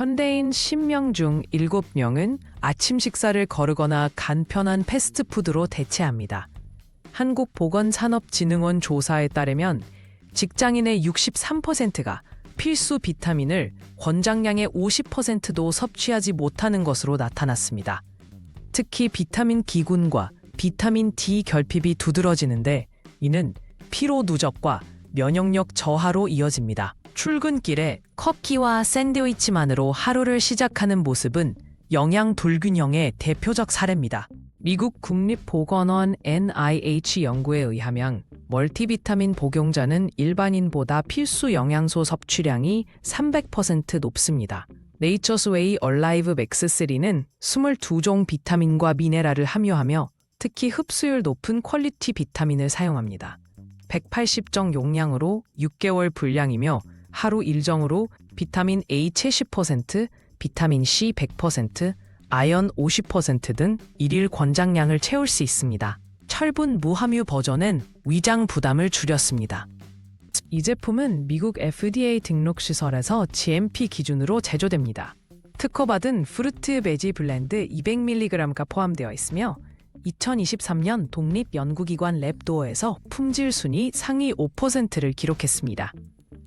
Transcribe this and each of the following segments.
현대인 10명 중 7명은 아침 식사를 거르거나 간편한 패스트푸드로 대체합니다. 한국보건산업진흥원 조사에 따르면 직장인의 63%가 필수 비타민을 권장량의 50%도 섭취하지 못하는 것으로 나타났습니다. 특히 비타민 기군과 비타민 D 결핍이 두드러지는데 이는 피로 누적과 면역력 저하로 이어집니다. 출근길에 커피와 샌드위치만으로 하루를 시작하는 모습은 영양 불균형의 대표적 사례입니다. 미국 국립보건원 NIH 연구에 의하면 멀티비타민 복용자는 일반인보다 필수 영양소 섭취량이 300% 높습니다. 네이처스웨이 얼라이브 맥스3는 22종 비타민과 미네랄을 함유하며 특히 흡수율 높은 퀄리티 비타민을 사용합니다. 180정 용량으로 6개월 분량이며 하루 일정으로 비타민 A 70%, 비타민 C 100%, 아연 50%등 일일 권장량을 채울 수 있습니다. 철분 무함유 버전은 위장 부담을 줄였습니다. 이 제품은 미국 FDA 등록 시설에서 GMP 기준으로 제조됩니다. 특허받은 프루트 베지 블렌드 200mg가 포함되어 있으며 2023년 독립 연구기관 랩도어에서 품질 순위 상위 5%를 기록했습니다.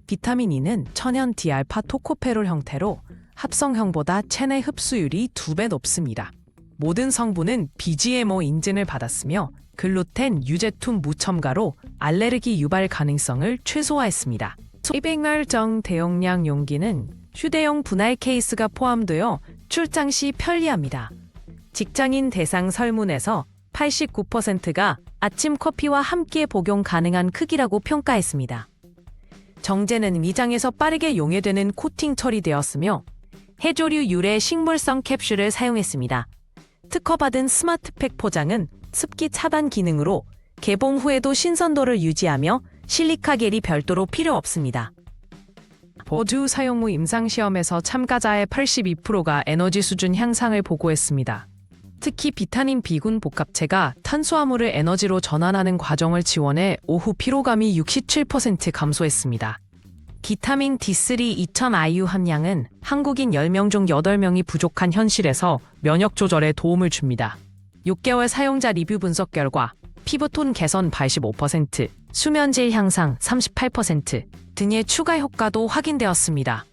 비타민 E는 천연 디알파 토코페롤 형태로 합성형보다 체내 흡수율이 2배 높습니다. 모든 성분은 BGMO 인증을 받았으며 글루텐, 유제툼 무첨가로 알레르기 유발 가능성을 최소화했습니다. 200말정 대용량 용기는 휴대용 분할 케이스가 포함되어 출장 시 편리합니다. 직장인 대상 설문에서 89%가 아침 커피와 함께 복용 가능한 크기라고 평가했습니다. 정제는 위장에서 빠르게 용해되는 코팅 처리되었으며 해조류 유래 식물성 캡슐을 사용했습니다. 특허받은 스마트팩 포장은 습기 차단 기능으로 개봉 후에도 신선도를 유지하며 실리카 겔이 별도로 필요 없습니다. 보조 사용 후 임상시험에서 참가자의 82%가 에너지 수준 향상을 보고했습니다. 특히 비타민 B군 복합체가 탄수화물을 에너지로 전환하는 과정을 지원해 오후 피로감이 67% 감소했습니다. 비타민 D3 2000 IU 함량은 한국인 10명 중 8명이 부족한 현실에서 면역 조절에 도움을 줍니다. 6개월 사용자 리뷰 분석 결과 피부톤 개선 85%, 수면질 향상 38% 등의 추가 효과도 확인되었습니다.